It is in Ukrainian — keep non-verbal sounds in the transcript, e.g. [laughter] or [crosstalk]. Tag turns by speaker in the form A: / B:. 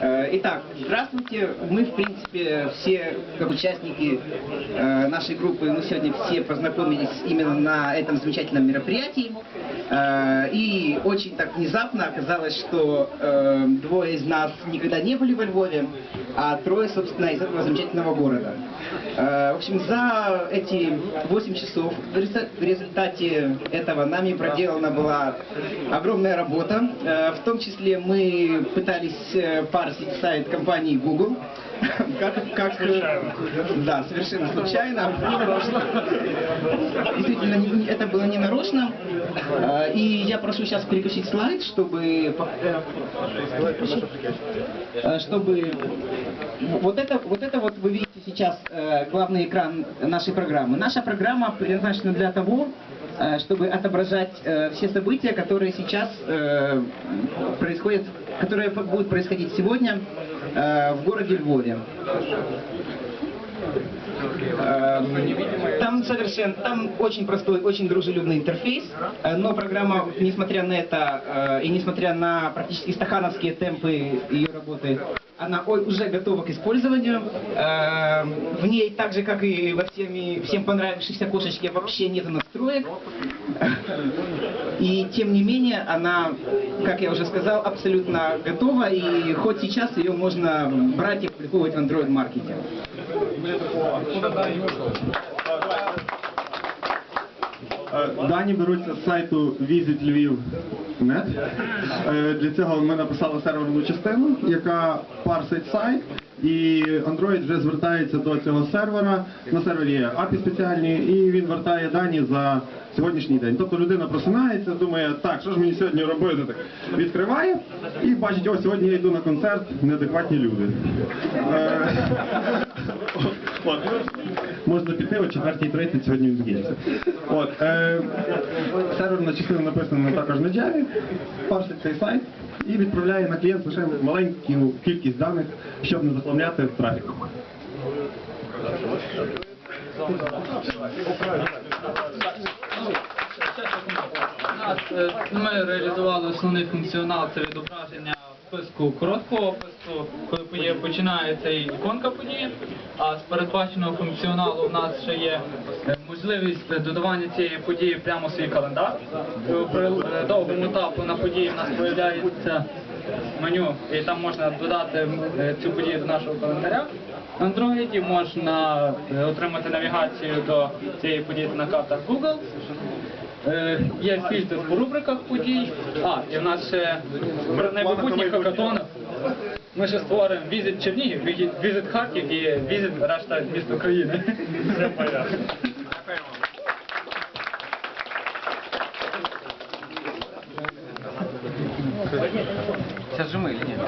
A: Э, Итак, здравствуйте. Мы, в принципе, все как участники э, нашей группы, мы сегодня все познакомились именно на этом замечательном мероприятии. Э, И очень так внезапно оказалось, что двое из нас никогда не были во Львове, а трое, собственно, из этого замечательного города. Э, В общем, за эти 8 часов в резу- в результате этого нами проделана была огромная работа. Э, В том числе мы пытались э, парсить сайт компании Google. [laughs] Как, как, э, да, совершенно случайно. Действительно, это было не нарочно. И я прошу сейчас переключить слайд, чтобы... чтобы вот это, вот это вот вы видите сейчас э, главный экран нашей программы. Наша программа предназначена для того, э, чтобы отображать э, все события, которые сейчас э, происходят, которые будут происходить сегодня э, в городе Львове. Э, Там совершенно, там очень простой, очень дружелюбный интерфейс, э, но программа, несмотря на это э, и несмотря на практически стахановские темпы ее работы, она уже готова к использованию. Э, В ней, так же как и во всеми, всем понравившейся кошечке, вообще нет настроек. И тем не менее, она, как я уже сказал, абсолютно готова, и хоть сейчас ее можно брать и публиковать в Android-маркете.
B: Е, Дані беруться з сайту visitlviv.net. Е, Для цього ми написали серверну частину, яка парсить сайт, і Android вже звертається до цього сервера. На сервері є API спеціальні, і він вертає дані за сьогоднішній день. Тобто людина просинається, думає, так, що ж мені сьогодні робити? Так відкриває і бачить, о, сьогодні я йду на концерт, неадекватні люди. От. Можна піти о 4.30, сьогодні він закінчиться. От, е, серверна частина написана також на Java, парсить цей сайт і відправляє на клієнт лише маленьку кількість даних, щоб не заплавляти трафік.
C: ми реалізували основний функціонал це відображення списку короткого опису, коли починається іконка події. А з передбаченого функціоналу у нас ще є можливість додавання цієї події прямо в свій календар. При довгому тапу на події в нас появляється меню, і там можна додати е, цю подію до нашого календаря. На Android можна е, отримати навігацію до цієї події на картах Google. Е, Є фільтр по рубриках подій. А, і в нас ще про хакатонах. Ми ще створимо візит Чернігів, візит- Харків і візит решта міст України. Все порядку.
A: Сейчас же мы или нет?